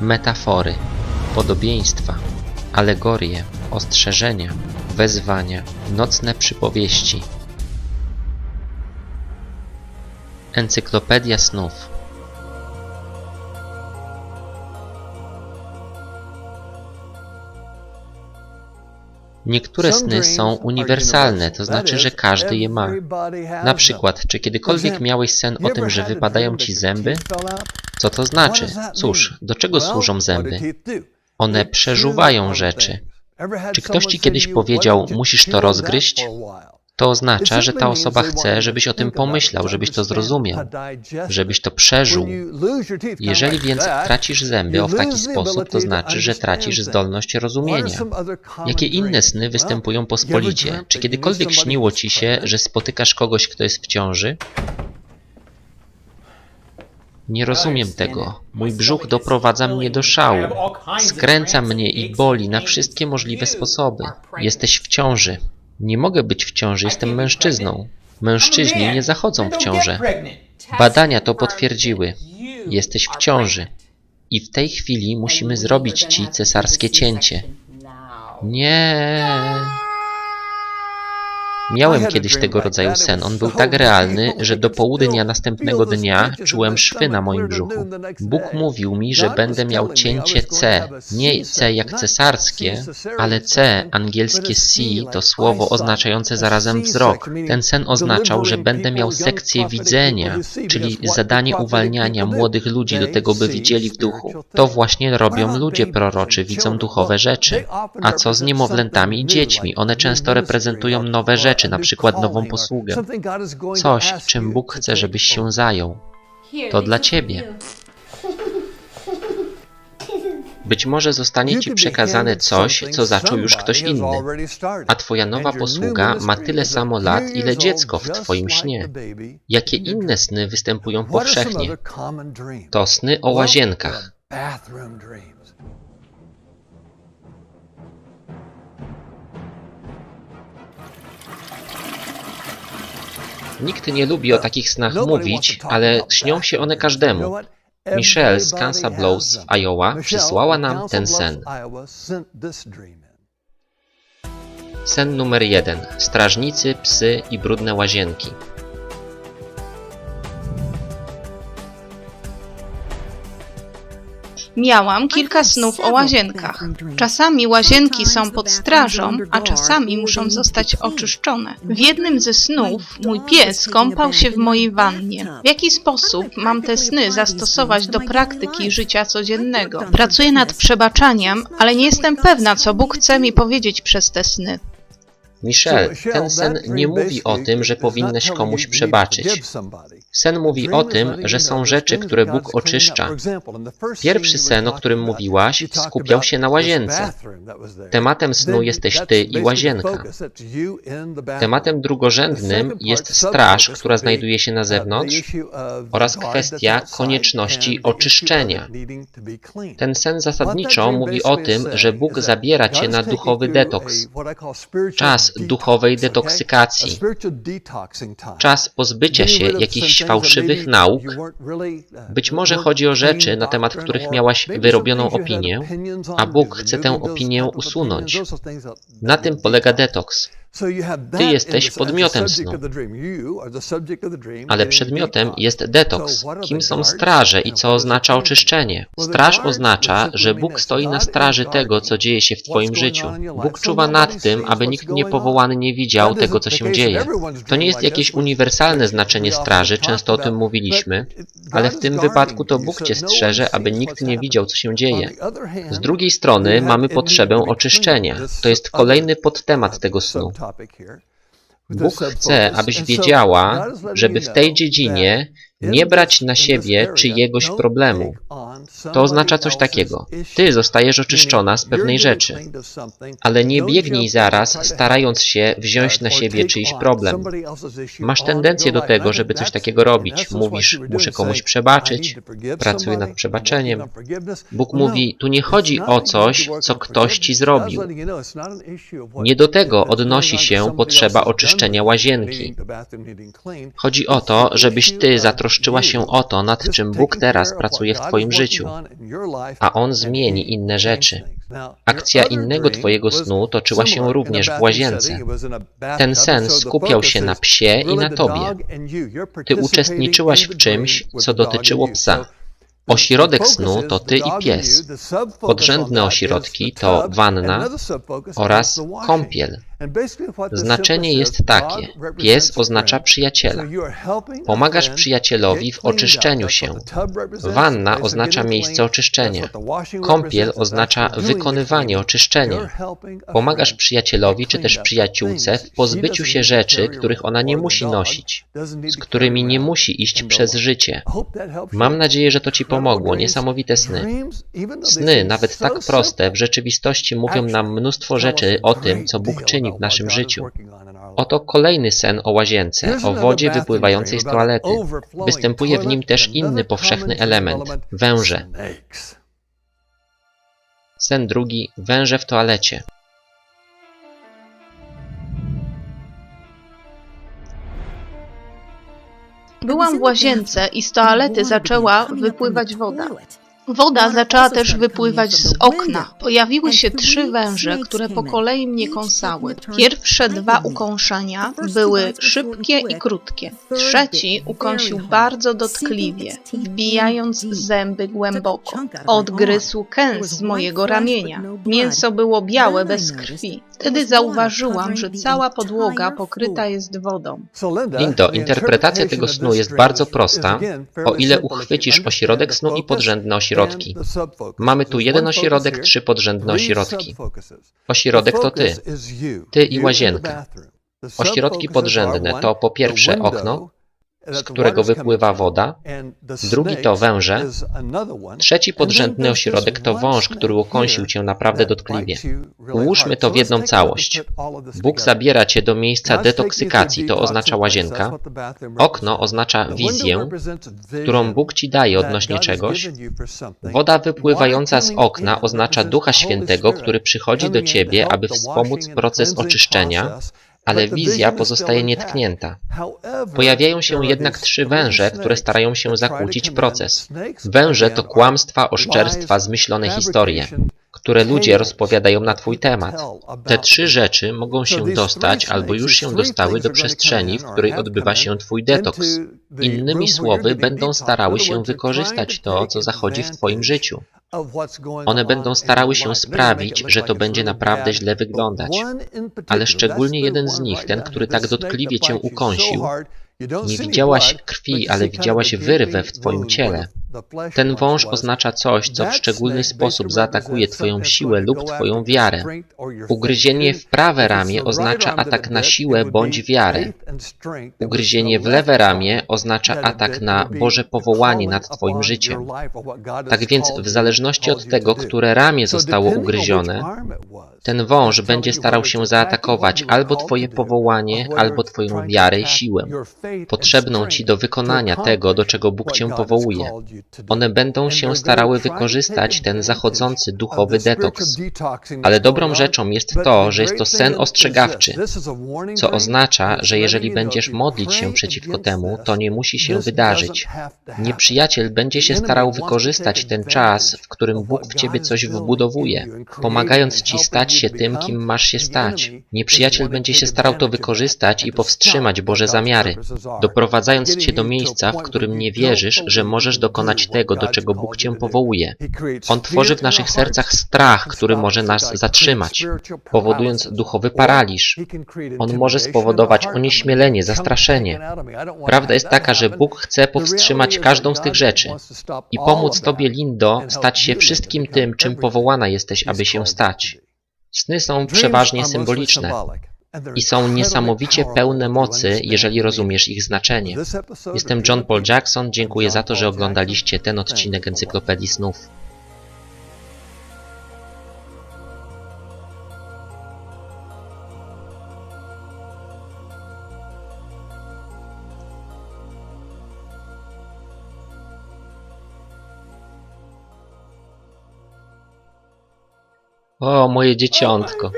Metafory, podobieństwa, alegorie, ostrzeżenia, wezwania, nocne przypowieści. Encyklopedia snów. Niektóre sny są uniwersalne, to znaczy, że każdy je ma. Na przykład, czy kiedykolwiek miałeś sen o tym, że wypadają ci zęby? Co to znaczy? Cóż, do czego służą zęby? One przeżuwają rzeczy. Czy ktoś ci kiedyś powiedział, musisz to rozgryźć? To oznacza, że ta osoba chce, żebyś o tym pomyślał, żebyś to zrozumiał, żebyś to przeżył. Jeżeli więc tracisz zęby o w taki sposób, to znaczy, że tracisz zdolność rozumienia. Jakie inne sny występują pospolicie? Czy kiedykolwiek śniło ci się, że spotykasz kogoś, kto jest w ciąży? Nie rozumiem tego. Mój brzuch doprowadza mnie do szału. Skręca mnie i boli na wszystkie możliwe sposoby. Jesteś w ciąży. Nie mogę być w ciąży, jestem mężczyzną. Mężczyźni nie zachodzą w ciążę. Badania to potwierdziły. Jesteś w ciąży. I w tej chwili musimy zrobić ci cesarskie cięcie. Nie. Miałem kiedyś tego rodzaju sen. On był tak realny, że do południa następnego dnia czułem szwy na moim brzuchu. Bóg mówił mi, że będę miał cięcie C. Nie C jak cesarskie, ale C, angielskie C, to słowo oznaczające zarazem wzrok. Ten sen oznaczał, że będę miał sekcję widzenia, czyli zadanie uwalniania młodych ludzi do tego, by widzieli w duchu. To właśnie robią ludzie proroczy, widzą duchowe rzeczy. A co z niemowlętami i dziećmi? One często reprezentują nowe rzeczy rzeczy, na przykład nową posługę. Coś, czym Bóg chce, żebyś się zajął. To dla ciebie. Być może zostanie ci przekazane coś, co zaczął już ktoś inny, a twoja nowa posługa ma tyle samo lat, ile dziecko w twoim śnie. Jakie inne sny występują powszechnie? To sny o łazienkach. Nikt nie lubi o takich snach mówić, ale śnią się one każdemu. Michelle z Kansas Blues w Iowa przysłała nam ten sen. Sen numer jeden. Strażnicy, psy i brudne łazienki. Miałam kilka snów o łazienkach. Czasami łazienki są pod strażą, a czasami muszą zostać oczyszczone. W jednym ze snów mój pies kąpał się w mojej wannie. W jaki sposób mam te sny zastosować do praktyki życia codziennego? Pracuję nad przebaczaniem, ale nie jestem pewna, co Bóg chce mi powiedzieć przez te sny. Michelle, ten sen nie mówi o tym, że powinnaś komuś przebaczyć. Sen mówi o tym, że są rzeczy, które Bóg oczyszcza. Pierwszy sen, o którym mówiłaś, skupiał się na łazience. Tematem snu jesteś ty i łazienka. Tematem drugorzędnym jest straż, która znajduje się na zewnątrz oraz kwestia konieczności oczyszczenia. Ten sen zasadniczo mówi o tym, że Bóg zabiera cię na duchowy detoks. Czas duchowej detoksykacji. Czas pozbycia się jakichś fałszywych nauk. Być może chodzi o rzeczy, na temat których miałaś wyrobioną opinię, a Bóg chce tę opinię usunąć. Na tym polega detoks. Ty jesteś podmiotem snu, ale przedmiotem jest detoks. Kim są straże i co oznacza oczyszczenie? Straż oznacza, że Bóg stoi na straży tego, co dzieje się w Twoim życiu. Bóg czuwa nad tym, aby nikt niepowołany nie widział tego, co się dzieje. To nie jest jakieś uniwersalne znaczenie straży, często o tym mówiliśmy, ale w tym wypadku to Bóg Cię strzeże, aby nikt nie widział, co się dzieje. Z drugiej strony mamy potrzebę oczyszczenia. To jest kolejny podtemat tego snu. Bóg chce, abyś wiedziała, żeby w tej dziedzinie nie brać na siebie czyjegoś problemu. To oznacza coś takiego. Ty zostajesz oczyszczona z pewnej rzeczy, ale nie biegnij zaraz, starając się wziąć na siebie czyjś problem. Masz tendencję do tego, żeby coś takiego robić. Mówisz, muszę komuś przebaczyć, pracuję nad przebaczeniem. Bóg mówi, tu nie chodzi o coś, co ktoś ci zrobił. Nie do tego odnosi się potrzeba oczyszczenia łazienki. Chodzi o to, żebyś ty zatroszczyła się o to, nad czym Bóg teraz pracuje w twoim życiu. Życiu, a on zmieni inne rzeczy. Akcja innego twojego snu toczyła się również w łazience. Ten sen skupiał się na psie i na tobie. Ty uczestniczyłaś w czymś, co dotyczyło psa. Ośrodek snu to ty i pies. Podrzędne ośrodki to wanna oraz kąpiel. Znaczenie jest takie. Pies oznacza przyjaciela. Pomagasz przyjacielowi w oczyszczeniu się. Wanna oznacza miejsce oczyszczenia. Kąpiel oznacza wykonywanie oczyszczenia. Pomagasz przyjacielowi czy też przyjaciółce w pozbyciu się rzeczy, których ona nie musi nosić, z którymi nie musi iść przez życie. Mam nadzieję, że to Ci pomogło. Niesamowite sny. Sny, nawet tak proste, w rzeczywistości mówią nam mnóstwo rzeczy o tym, co Bóg czyni w naszym życiu. Oto kolejny sen o łazience, o wodzie wypływającej z toalety. Występuje w nim też inny powszechny element – węże. Sen drugi – węże w toalecie. Byłam w łazience i z toalety zaczęła wypływać woda. Woda zaczęła też wypływać z okna. Pojawiły się trzy węże, które po kolei mnie kąsały. Pierwsze dwa ukąszenia były szybkie i krótkie. Trzeci ukąsił bardzo dotkliwie, wbijając zęby głęboko. Odgryzł kęs z mojego ramienia. Mięso było białe, bez krwi. Wtedy zauważyłam, że cała podłoga pokryta jest wodą. Lindo, interpretacja tego snu jest bardzo prosta, o ile uchwycisz ośrodek snu i podrzędne ośrodki. Mamy tu jeden ośrodek, trzy podrzędne ośrodki. Ośrodek to ty, ty i łazienka. Ośrodki podrzędne to po pierwsze okno, z którego wypływa woda, drugi to węże, trzeci podrzędny ośrodek to wąż, który ukąsił cię naprawdę dotkliwie. Ułóżmy to w jedną całość. Bóg zabiera cię do miejsca detoksykacji, to oznacza łazienka. Okno oznacza wizję, którą Bóg ci daje odnośnie czegoś. Woda wypływająca z okna oznacza Ducha Świętego, który przychodzi do ciebie, aby wspomóc proces oczyszczenia, ale wizja pozostaje nietknięta. Pojawiają się jednak trzy węże, które starają się zakłócić proces. Węże to kłamstwa, oszczerstwa, zmyślone historie, które ludzie rozpowiadają na Twój temat. Te trzy rzeczy mogą się dostać albo już się dostały do przestrzeni, w której odbywa się Twój detoks. Innymi słowy, będą starały się wykorzystać to, co zachodzi w Twoim życiu. One będą starały się sprawić, że to będzie naprawdę źle wyglądać. Ale szczególnie jeden z nich, ten, który tak dotkliwie cię ukąsił, nie widziałaś krwi, ale widziałaś wyrwę w twoim ciele. Ten wąż oznacza coś, co w szczególny sposób zaatakuje twoją siłę lub twoją wiarę. Ugryzienie w prawe ramię oznacza atak na siłę bądź wiarę. Ugryzienie w lewe ramię oznacza atak na Boże powołanie nad twoim życiem. Tak więc w zależności od tego, które ramię zostało ugryzione, ten wąż będzie starał się zaatakować albo twoje powołanie, albo twoją wiarę i siłę, potrzebną ci do wykonania tego, do czego Bóg cię powołuje. One będą się starały wykorzystać ten zachodzący duchowy detoks. Ale dobrą rzeczą jest to, że jest to sen ostrzegawczy, co oznacza, że jeżeli będziesz modlić się przeciwko temu, to nie musi się wydarzyć. Nieprzyjaciel będzie się starał wykorzystać ten czas, w którym Bóg w ciebie coś wbudowuje, pomagając ci stać się tym, kim masz się stać. Nieprzyjaciel będzie się starał to wykorzystać i powstrzymać Boże zamiary, doprowadzając cię do miejsca, w którym nie wierzysz, że możesz dokonać tego, do czego Bóg cię powołuje. On tworzy w naszych sercach strach, który może nas zatrzymać, powodując duchowy paraliż. On może spowodować onieśmielenie, zastraszenie. Prawda jest taka, że Bóg chce powstrzymać każdą z tych rzeczy i pomóc Tobie, Lindo, stać się wszystkim tym, czym powołana jesteś, aby się stać. Sny są przeważnie symboliczne i są niesamowicie pełne mocy, jeżeli rozumiesz ich znaczenie. Jestem John Paul Jackson, dziękuję za to, że oglądaliście ten odcinek Encyklopedii Snów. O, moje dzieciątko.